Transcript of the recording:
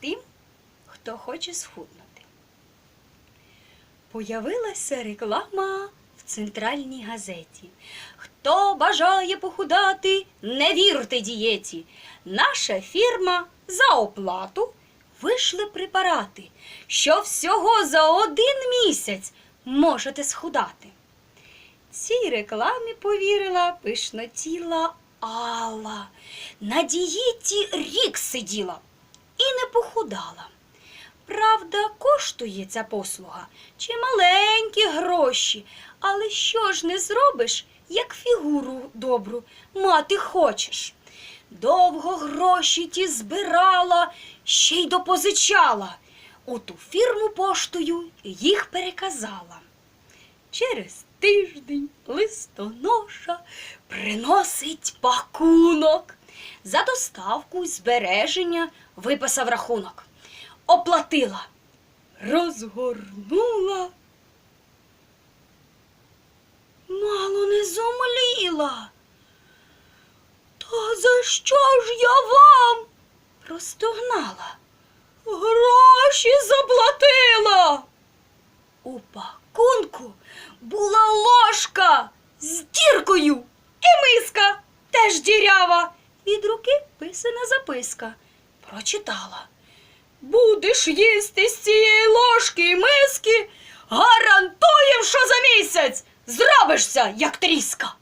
тим, хто хоче схуднути. Появилася реклама в центральній газеті. Хто бажає похудати, не вірте дієті. Наша фірма за оплату вийшли препарати, що всього за один місяць можете схудати. Цій рекламі повірила пишнотіла Алла. На дієті рік сиділа і не похудала. Правда, коштує ця послуга чи маленькі гроші, але що ж не зробиш, як фігуру добру мати хочеш. Довго гроші ті збирала, ще й допозичала. У ту фірму поштою їх переказала. Через тиждень листоноша приносить пакунок. За доставку й збереження виписав рахунок. Оплатила, розгорнула. Мало не зумліла. Та за що ж я вам? простогнала. Гроші заплатила. У пакунку була ложка з діркою і миска теж дірява. Від руки писана записка. Прочитала. Будеш їсти з цієї ложки і миски, гарантуєм, що за місяць зробишся, як тріска.